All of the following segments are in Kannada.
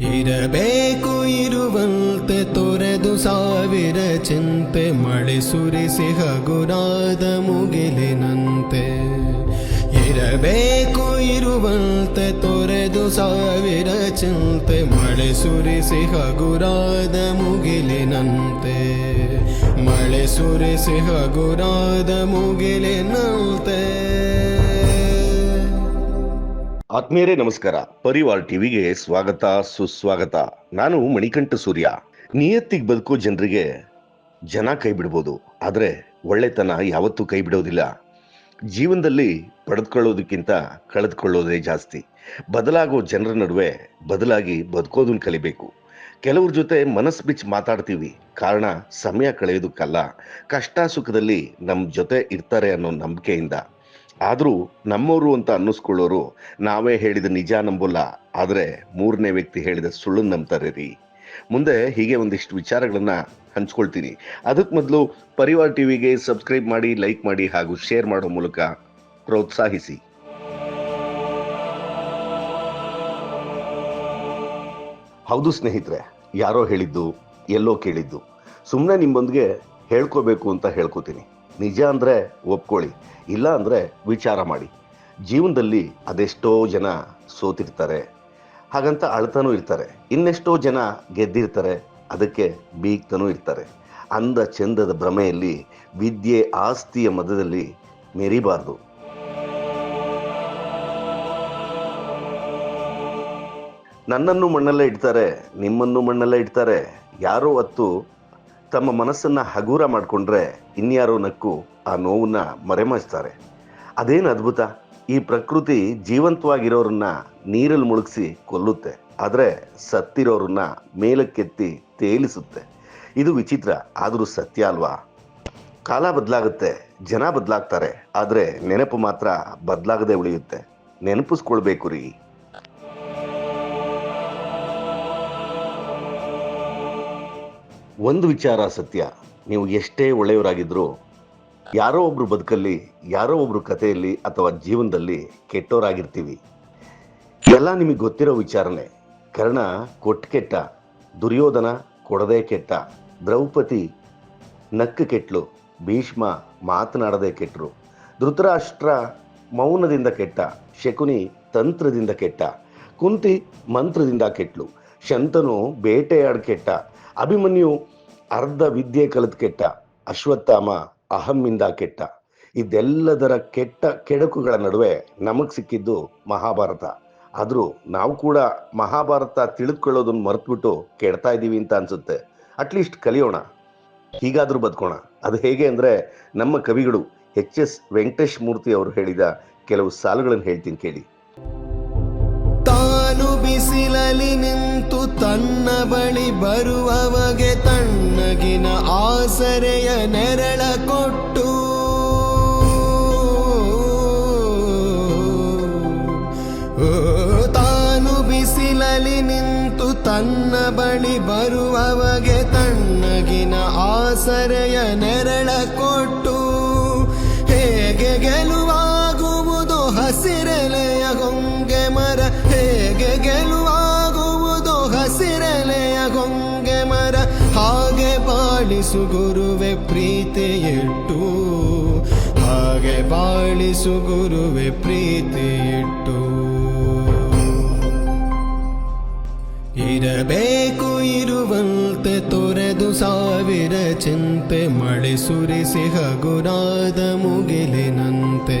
ಇರಬೇಕು ಇರುವಂತೆ ತೊರೆದು ಸಾವಿರ ಚಿಂತೆ ಮಳೆ ಸುರಿಸಿ ಹಗುರಾದ ಮುಗಿಲಿನಂತೆ. ಇರಬೇಕು ಇರುವಂತೆ ತೊರೆದು ಸಾವಿರ ಚಿಂತೆ ಮಳೆ ಸುರಿಸಿ ಹಗುರಾದ ಮುಗಿಲಿನಂತೆ. ಮಳೆ ಸುರಿಸಿ ಹಗುರಾದ ಮುಗಿಲಿನಂತೆ. ಆತ್ಮೀಯರೇ ನಮಸ್ಕಾರ. ಪರಿವಾರ್ ಟಿವಿಗೆ ಸ್ವಾಗತ, ಸುಸ್ವಾಗತ. ನಾನು ಮಣಿಕಂಠ ಸೂರ್ಯ. ನಿಯತ್ತಿಗೆ ಬದುಕೋ ಜನರಿಗೆ ಜನ ಕೈ ಬಿಡ್ಬೋದು. ಆದರೆ ಒಳ್ಳೆತನ ಯಾವತ್ತೂ ಕೈ ಬಿಡೋದಿಲ್ಲ. ಜೀವನದಲ್ಲಿ ಪಡೆದುಕೊಳ್ಳೋದಕ್ಕಿಂತ ಕಳೆದುಕೊಳ್ಳೋದೇ ಜಾಸ್ತಿ. ಬದಲಾಗೋ ಜನರ ನಡುವೆ ಬದಲಾಗಿ ಬದುಕೋದನ್ನ ಕಲಿಬೇಕು. ಕೆಲವ್ರ ಜೊತೆ ಮನಸ್ಸು ಬಿಚ್ಚಿ ಮಾತಾಡ್ತೀವಿ. ಕಾರಣ ಸಮಯ ಕಳೆಯೋದಕ್ಕಲ್ಲ. ಕಷ್ಟ ಸುಖದಲ್ಲಿ ನಮ್ಮ ಜೊತೆ ಇರ್ತಾರೆ ಅನ್ನೋ ನಂಬಿಕೆಯಿಂದ. ಆದರೂ ನಮ್ಮವರು ಅಂತ ಅನ್ನಿಸ್ಕೊಳ್ಳೋರು ನಾವೇ ಹೇಳಿದ ನಿಜ ನಂಬೋಲ್ಲ. ಆದರೆ ಮೂರನೇ ವ್ಯಕ್ತಿ ಹೇಳಿದ ಸುಳ್ಳು ನಂಬ್ತಾರೆ ರೀ ಮುಂದೆ ಹೀಗೆ ಒಂದಿಷ್ಟು ವಿಚಾರಗಳನ್ನು ಹಂಚ್ಕೊಳ್ತೀನಿ. ಅದಕ್ಕೆ ಮೊದಲು ಪರಿವಾರ್ ಟಿವಿಗೆ ಸಬ್ಸ್ಕ್ರೈಬ್ ಮಾಡಿ, ಲೈಕ್ ಮಾಡಿ ಹಾಗೂ ಶೇರ್ ಮಾಡೋ ಮೂಲಕ ಪ್ರೋತ್ಸಾಹಿಸಿ. ಹೌದು ಸ್ನೇಹಿತರೆ, ಯಾರೋ ಹೇಳಿದ್ದು ಎಲ್ಲೋ ಕೇಳಿದ್ದು. ಸುಮ್ಮನೆ ನಿಮ್ಮೊಂದಿಗೆ ಹೇಳ್ಕೋಬೇಕು ಅಂತ ಹೇಳ್ಕೊತೀನಿ. ನಿಜ ಅಂದರೆ ಒಪ್ಕೊಳ್ಳಿ, ಇಲ್ಲ ಅಂದರೆ ವಿಚಾರ ಮಾಡಿ. ಜೀವನದಲ್ಲಿ ಅದೆಷ್ಟೋ ಜನ ಸೋತಿರ್ತಾರೆ, ಹಾಗಂತ ಅಳ್ತಾನೂ ಇರ್ತಾರೆ. ಇನ್ನೆಷ್ಟೋ ಜನ ಗೆದ್ದಿರ್ತಾರೆ, ಅದಕ್ಕೆ ಬೀಗ್ತಾನೂ ಇರ್ತಾರೆ. ಅಂದ ಚಂದದ ಭ್ರಮೆಯಲ್ಲಿ ವಿದ್ಯೆ ಆಸ್ತಿಯ ಮಧ್ಯದಲ್ಲಿ ಮೆರಿಬಾರ್ದು. ನನ್ನನ್ನು ಮಣ್ಣಲ್ಲೇ ಇಡ್ತಾರೆ, ನಿಮ್ಮನ್ನು ಮಣ್ಣಲ್ಲೇ ಇಡ್ತಾರೆ, ಯಾರೋ ಹೊತ್ತು ತಮ್ಮ ಮನಸ್ಸನ್ನ ಹಗುರ ಮಾಡಿಕೊಂಡ್ರೆ ಇನ್ಯಾರೋ ನಕ್ಕು ಆ ನೋವನ್ನ ಮರೆಮಾಚ್ತಾರೆ. ಅದೇನು ಅದ್ಭುತ? ಈ ಪ್ರಕೃತಿ ಜೀವಂತವಾಗಿರೋರನ್ನ ನೀರಲ್ಲಿ ಮುಳುಗಿಸಿ ಕೊಲ್ಲುತ್ತೆ. ಆದರೆ ಸತ್ತಿರೋರನ್ನ ಮೇಲಕ್ಕೆತ್ತಿ ತೇಲಿಸುತ್ತೆ. ಇದು ವಿಚಿತ್ರ, ಆದರೂ ಸತ್ಯ ಅಲ್ವಾ? ಕಾಲ ಬದಲಾಗುತ್ತೆ, ಜನ ಬದಲಾಗ್ತಾರೆ. ಆದರೆ ನೆನಪು ಮಾತ್ರ ಬದಲಾಗದೆ ಉಳಿಯುತ್ತೆ. ನೆನಪಿಸ್ಕೊಳ್ಬೇಕು ರೀ. ಒಂದು ವಿಚಾರ ಸತ್ಯ. ನೀವು ಎಷ್ಟೇ ಒಳ್ಳೆಯವರಾಗಿದ್ದರೂ ಯಾರೋ ಒಬ್ರು ಬದುಕಲ್ಲಿ, ಯಾರೋ ಒಬ್ಬರು ಕಥೆಯಲ್ಲಿ ಅಥವಾ ಜೀವನದಲ್ಲಿ ಕೆಟ್ಟೋರಾಗಿರ್ತೀವಿ ಎಲ್ಲ ನಿಮಗೆ ಗೊತ್ತಿರೋ ವಿಚಾರನೆ. ಕರ್ಣ ಕೊಟ್ಟು ಕೆಟ್ಟ, ದುರ್ಯೋಧನ ಕೊಡದೆ ಕೆಟ್ಟ, ದ್ರೌಪದಿ ನಕ್ಕು ಕೆಟ್ಲು, ಭೀಷ್ಮ ಮಾತನಾಡದೆ ಕೆಟ್ಟರು ಧೃತರಾಷ್ಟ್ರ ಮೌನದಿಂದ ಕೆಟ್ಟ, ಶಕುನಿ ತಂತ್ರದಿಂದ ಕೆಟ್ಟ, ಕುಂತಿ ಮಂತ್ರದಿಂದ ಕೆಟ್ಲು ಶಂತನು ಬೇಟೆಯಾಡ್ ಕೆಟ್ಟ ಅಭಿಮನ್ಯು ಅರ್ಧ ವಿದ್ಯೆ ಕಲಿತು ಕೆಟ್ಟ ಅಶ್ವತ್ಥಾಮ ಅಹಮ್ಮಿಂದ ಕೆಟ್ಟ. ಇದೆಲ್ಲದರ ಕೆಟ್ಟ ಕೆಡಕುಗಳ ನಡುವೆ ನಮಗ್ ಸಿಕ್ಕಿದ್ದು ಮಹಾಭಾರತ. ಆದ್ರೂ ನಾವು ಕೂಡ ಮಹಾಭಾರತ ತಿಳಿದುಕೊಳ್ಳೋದನ್ನ ಮರೆತುಬಿಟ್ಟು ಕೆಡ್ತಾ ಇದ್ದೀವಿ ಅಂತ ಅನ್ಸುತ್ತೆ. ಅಟ್ಲೀಸ್ಟ್ ಕಲಿಯೋಣ. ಹೀಗಾದ್ರೂ ಬದುಕೋಣ. ಅದು ಹೇಗೆ ಅಂದ್ರೆ ನಮ್ಮ ಕವಿಗಳು ಎಚ್ ಎಸ್ ವೆಂಕಟೇಶ್ ಮೂರ್ತಿ ಅವರು ಹೇಳಿದ ಕೆಲವು ಸಾಲುಗಳನ್ನು ಹೇಳ್ತೀನಿ ಕೇಳಿ. ತಾನು ಬಿಸಿಲಲಿ ನಿಂತು ತನ್ನ ಬಳಿ ಬರುವವಗೆ ತಣ್ಣಗಿನ ಆಸರೆಯ ನೆರಳ ಕೊಟ್ಟು. ತಾನು ಬಿಸಿಲಲಿ ನಿಂತು ತನ್ನ ಬಳಿ ಬರುವವಗೆ ತಣ್ಣಗಿನ ಆಸರೆಯ ನೆರಳ ಕೊಟ್ಟು. ಹೇಗೆ ಗೆಲುವಾಗುವುದು ಹಾಗೆ ಬಾಳಿಸು ಗುರುವೆ ಪ್ರೀತಿಯಿಟ್ಟು, ಹಾಗೆ ಬಾಳಿಸು ಗುರುವೆ ಪ್ರೀತಿಯಿಟ್ಟು. ಇರಬೇಕು ಇರುವಂತೆ ತೊರೆದು ಸಾವಿರ ಚಿಂತೆ, ಮಳೆ ಸುರಿಸಿ ಹಗುರಾದ ಮುಗಿಲಿನಂತೆ.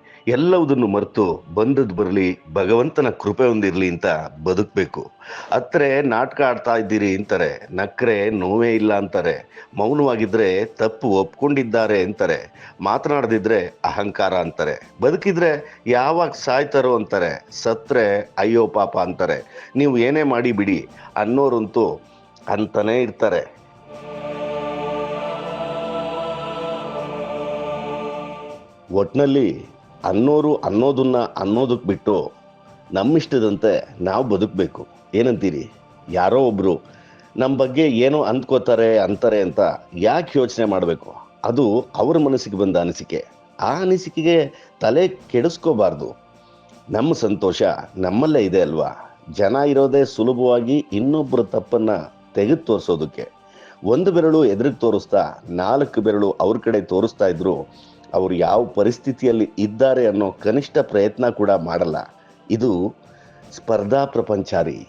ಎಲ್ಲವುದನ್ನು ಮರೆತು ಬಂದದ್ದು ಬರಲಿ, ಭಗವಂತನ ಕೃಪೆ ಒಂದಿರಲಿ ಅಂತ ಬದುಕಬೇಕು. ಅತ್ರೆ ನಾಟಕ ಆಡ್ತಾ ಇದ್ದೀರಿ ಅಂತಾರೆ, ನಕ್ರೆ ನೋವೇ ಇಲ್ಲ ಅಂತಾರೆ, ಮೌನವಾಗಿದ್ರೆ ತಪ್ಪು ಒಪ್ಕೊಂಡಿದ್ದಾರೆ ಅಂತಾರೆ, ಮಾತನಾಡದಿದ್ರೆ ಅಹಂಕಾರ ಅಂತಾರೆ, ಬದುಕಿದ್ರೆ ಯಾವಾಗ ಸಾಯ್ತಾರೋ ಅಂತಾರೆ, ಸತ್ರೆ ಅಯ್ಯೋ ಪಾಪ ಅಂತಾರೆ, ನೀವು ಏನೇ ಮಾಡಿ ಬಿಡಿ ಅನ್ನೋರಂತೂ ಅಂತಲೇ ಇರ್ತಾರೆ. ಒಟ್ನಲ್ಲಿ ಅನ್ನೋರು ಅನ್ನೋದನ್ನ ಅನ್ನೋದಕ್ಕೆ ಬಿಟ್ಟು ನಮ್ಮಿಷ್ಟದಂತೆ ನಾವು ಬದುಕಬೇಕು. ಏನಂತೀರಿ? ಯಾರೋ ಒಬ್ಬರು ನಮ್ಮ ಬಗ್ಗೆ ಏನೋ ಅಂದ್ಕೋತಾರೆ, ಅಂತಾರೆ ಅಂತ ಯಾಕೆ ಯೋಚನೆ ಮಾಡಬೇಕು? ಅದು ಅವ್ರ ಮನಸ್ಸಿಗೆ ಬಂದ ಅನಿಸಿಕೆ. ಆ ಅನಿಸಿಕೆಗೆ ತಲೆ ಕೆಡಿಸ್ಕೋಬಾರ್ದು. ನಮ್ಮ ಸಂತೋಷ ನಮ್ಮಲ್ಲೇ ಇದೆ ಅಲ್ವಾ? ಜನ ಇರೋದೇ ಸುಲಭವಾಗಿ ಇನ್ನೊಬ್ಬರ ತಪ್ಪನ್ನು ತೆಗೆದು ತೋರಿಸೋದಕ್ಕೆ. ಒಂದು ಬೆರಳು ಎದುರಿಗೆ ತೋರಿಸ್ತಾ ನಾಲ್ಕು ಬೆರಳು ಅವ್ರ ಕಡೆ ತೋರಿಸ್ತಾ ಇದ್ರು ಅವರು ಯಾವ ಪರಿಸ್ಥಿತಿಯಲ್ಲಿ ಇದ್ದಾರೆ ಅನ್ನೋ ಕನಿಷ್ಠ ಪ್ರಯತ್ನ ಕೂಡ ಮಾಡಲ್ಲ. ಇದು ಸ್ಪರ್ಧಾ ಪ್ರಪಂಚಾರಿ.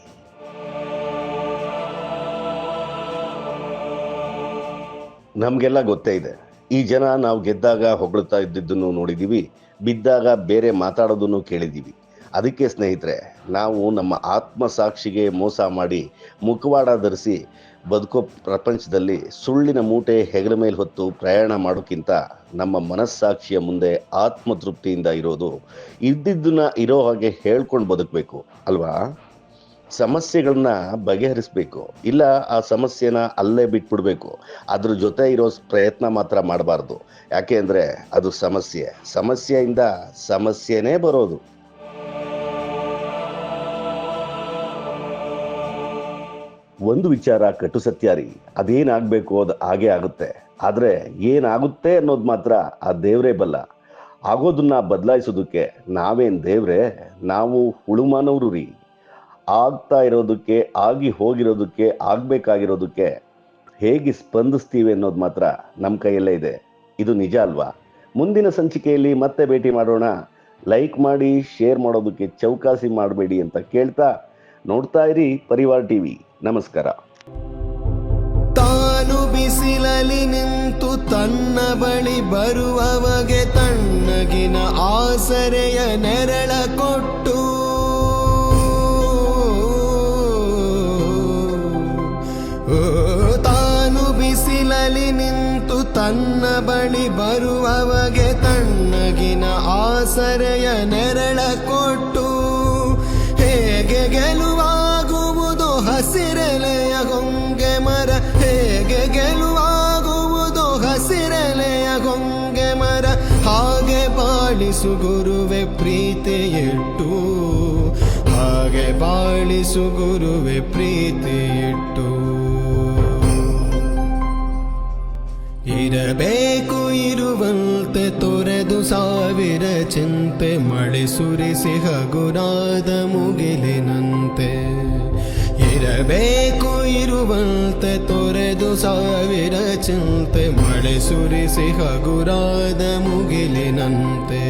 ನಮಗೆಲ್ಲ ಗೊತ್ತೇ ಇದೆ. ಈ ಜನ ನಾವು ಗೆದ್ದಾಗ ಹೊಗಳ್ತಾ ಇದ್ದಿದ್ದನ್ನು ನೋಡಿದ್ದೀವಿ ಬಿದ್ದಾಗ ಬೇರೆ ಮಾತಾಡೋದನ್ನು ಕೇಳಿದ್ದೀವಿ ಅದಕ್ಕೆ ಸ್ನೇಹಿತರೆ ನಾವು ನಮ್ಮ ಆತ್ಮಸಾಕ್ಷಿಗೆ ಮೋಸ ಮಾಡಿ ಮುಖವಾಡ ಧರಿಸಿ ಬದುಕೋ ಪ್ರಪಂಚದಲ್ಲಿ ಸುಳ್ಳಿನ ಮೂಟೆ ಹೆಗಲ ಮೇಲೆ ಹೊತ್ತು ಪ್ರಯಾಣ ಮಾಡೋಕ್ಕಿಂತ ನಮ್ಮ ಮನಸ್ಸಾಕ್ಷಿಯ ಮುಂದೆ ಆತ್ಮತೃಪ್ತಿಯಿಂದ ಇರೋದು ಇದ್ದಿದ್ದನ್ನ ಇರೋ ಹಾಗೆ ಹೇಳ್ಕೊಂಡು ಬದುಕಬೇಕು, ಅಲ್ವಾ? ಸಮಸ್ಯೆಗಳನ್ನ ಬಗೆಹರಿಸಬೇಕು. ಇಲ್ಲ ಆ ಸಮಸ್ಯೆನ ಅಲ್ಲೇ ಬಿಟ್ಬಿಡ್ಬೇಕು. ಅದ್ರ ಜೊತೆ ಇರೋ ಪ್ರಯತ್ನ ಮಾತ್ರ ಮಾಡಬಾರ್ದು. ಯಾಕೆ ಅಂದರೆ ಅದು ಸಮಸ್ಯೆ. ಸಮಸ್ಯೆಯಿಂದ ಸಮಸ್ಯೆನೇ ಬರೋದು. ಒಂದು ವಿಚಾರ ಕಟ್ಟು ಸತ್ಯ ರೀ. ಅದೇನಾಗಬೇಕು ಅದು ಹಾಗೆ ಆಗುತ್ತೆ. ಆದರೆ ಏನಾಗುತ್ತೆ ಅನ್ನೋದು ಮಾತ್ರ ಆ ದೇವರೇ ಬಲ್ಲ. ಆಗೋದನ್ನ ಬದಲಾಯಿಸೋದಕ್ಕೆ ನಾವೇನು ದೇವ್ರೆ? ನಾವು ಹುಳುಮಾನವರು ರೀ. ಆಗ್ತಾ ಇರೋದಕ್ಕೆ, ಆಗಿ ಹೋಗಿರೋದಕ್ಕೆ, ಆಗಬೇಕಾಗಿರೋದಕ್ಕೆ ಹೇಗೆ ಸ್ಪಂದಿಸ್ತೀವಿ ಅನ್ನೋದು ಮಾತ್ರ ನಮ್ಮ ಕೈಯಲ್ಲೇ ಇದೆ. ಇದು ನಿಜ ಅಲ್ವಾ? ಮುಂದಿನ ಸಂಚಿಕೆಯಲ್ಲಿ ಮತ್ತೆ ಭೇಟಿ ಮಾಡೋಣ. ಲೈಕ್ ಮಾಡಿ, ಶೇರ್ ಮಾಡೋದಕ್ಕೆ ಚೌಕಾಸಿ ಮಾಡಬೇಡಿ ಅಂತ ಕೇಳ್ತಾ ನೋಡ್ತಾ ಇರಿ ಪರಿವಾರ ಟಿವಿ. ನಮಸ್ಕಾರ. ತಾನು ಬಿಸಿಲಲ್ಲಿ ನಿಂತು ತನ್ನ ಬಳಿ ಬರುವವಗೆ ತಣ್ಣಗಿನ ಆಸರೆಯ ನೆರಳ ಕೊಟ್ಟು. ತಾನು ಬಿಸಿಲಲ್ಲಿ ನಿಂತು ತನ್ನ ಬಳಿ ಬರುವವಗೆ ತಣ್ಣಗಿನ ಆಸರೆಯ ನೆರಳ ಕೊಟ್ಟು. ಗೆಲುವಾಗುವುದು ಹಸಿರೆಲೆಯ ಗೊಂಗೆ ಮರ. ಹೇಗೆ ಗೆಲುವಾಗುವುದು ಹಸಿರೆಲೆಯ ಗೊಂಗೆ ಮರ. ಹಾಗೆ ಬಾಳಿಸು ಗುರುವೆ ಪ್ರೀತಿಯಿಟ್ಟು ಹಾಗೆ ಬಾಳಿಸು ಗುರುವೆ ಪ್ರೀತಿಯಿಟ್ಟು ತೊರೆದು ಸಾವಿರ ಚಿಂತೆ ಮಳೆ ಸುರಿಸಿ ಹಗುರಾದ ಮುಗಿಲಿನಂತೆ. ಇರಬೇಕು ಇರುವಂತೆ ತೊರೆದು ಸಾವಿರ ಚಿಂತೆ ಮಳೆ ಸುರಿಸಿ ಹಗುರಾದ ಮುಗಿಲಿನಂತೆ.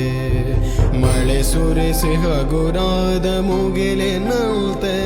ಮಳೆ ಸುರಿಸಿ ಹಗುರಾದ ಮುಗಿಲಿನಂತೆ.